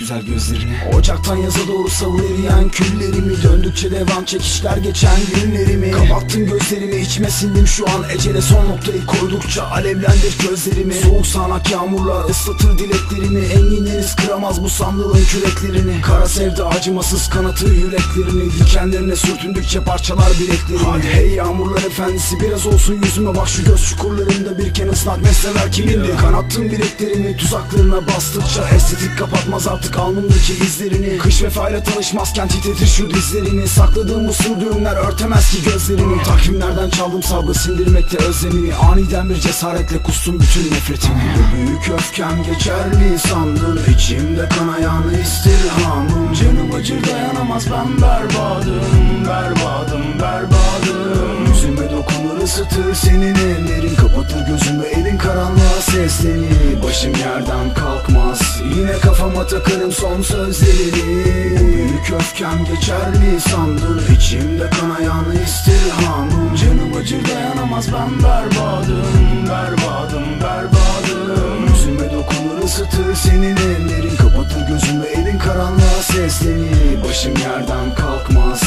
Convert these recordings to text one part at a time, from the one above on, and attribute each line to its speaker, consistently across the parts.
Speaker 1: güzel gözlerini. Ocaktan yaza doğru savur eriyen küllerimi. Döndükçe devam çekişler geçen günlerimi. Kapattım gözlerimi içime sindim şu an. Ecele son noktayı koydukça alevlendir gözlerimi. Soğuk sağanak yağmurlar ıslatır dileklerimi. Enginleriz kıramaz bu sandalın küreklerini. Kara sevda acımasız kanatır yüreklerini. Dikenlerine sürtündükçe parçalar bileklerimi Hadi hey yağmurlar efendisi biraz olsun yüzüme bak. Şu göz çukurlarında biriken ıslak mesleler kimindi? Kanattım bileklerimi tuzaklarına bastıkça Estetik kapatmaz artık alnımdaki izlerini. Kış vefayla tanışmazken titretir şu dizlerini. Sakladığım bu sır düğümler örtemez ki gözlerimi Takvimlerden çaldım sabrı sindirmekte özlemini Aniden bir cesaretle kustum bütün nefretimi. Bu büyük öfkem geçerli sandım. İçimde kanayan istirhamım. Canım acır dayanamaz ben berbadım Berbadım berbadım. Yüzüme dokunur ısıtır senin ellerin. Kapatır gözümü elin karanlığa seslenir. Başım yerden kalkmaz Yine kafama takarım son sözlerini Bu büyük öfkem geçerli sandım İçimde kanayan istirhamım. Canım acır dayanamaz ben berbadım Berbadım berbadım. Yüzüme dokunur ısıtır senin ellerin. Kapatır gözümü elin karanlığa seslenir. Başım yerden kalkmaz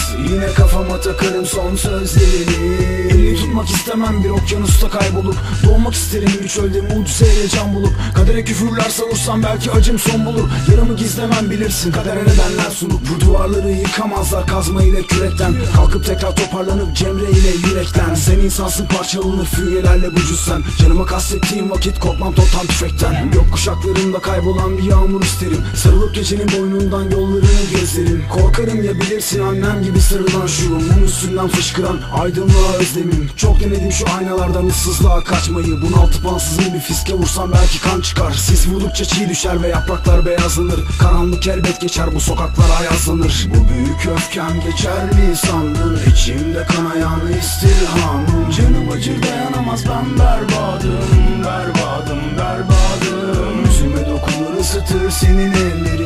Speaker 1: kafama takarım son sözlerini. Elini tutmak istemem bir okyanusta kaybolup Doğmak isterim bir çölde mucizeyle can bulup. Kadere küfürler savursam belki acım son bulur. Yaramı gizlemem bilirsin kadere nedenler sunup Bu duvarları yıkamazlar kazma ile kürekten. Kalkıp tekrar toparlanıp cemre ile yürekten. Sen insansın parçalanır füyelerle bu cüssen. Canıma kastettiğim vakit korkmam totan tüfekten. Gök kuşaklarında kaybolan bir yağmur isterim. Sarılıp gecenin boynundan yollarını gezerim Korkarım ya bilirsin annem gibi sarılan şu Mum üstünden fışkıran aydınlığa özlemim. Çok denedim şu aynalardan ıssızlığa kaçmayı. Bunaltıp ansızın bir fiske vursam belki kan çıkar. Sis vurdukça çiğ düşer ve yapraklar beyazlanır. Karanlık elbet geçer bu sokaklar ayazlanır. Bu büyük öfkem geçerli sandın? İçimde kanayan istirhamım. Canım acır dayanamaz ben berbadım Berbadım berbadım. Yüzüme dokunur ısıtır senin ellerin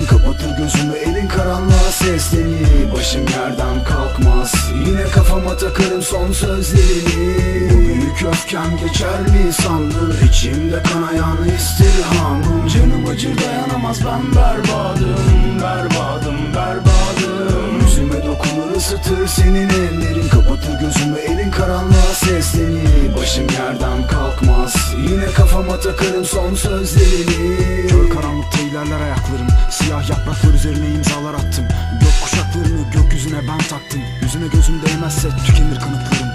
Speaker 1: takarım son sözlerini. Bu büyük öfkem geçerli sandın İçimde kanayan istirhamım Canım acır dayanamaz ben berbadım Berbadım berbadım. Yüzüme dokunur ısıtır senin ellerin. Kapatır gözümü elin karanlığa seslenir. Başım yerden kalkmaz Yine kafama takarım son sözlerini değmezse tükenir kanıtlarım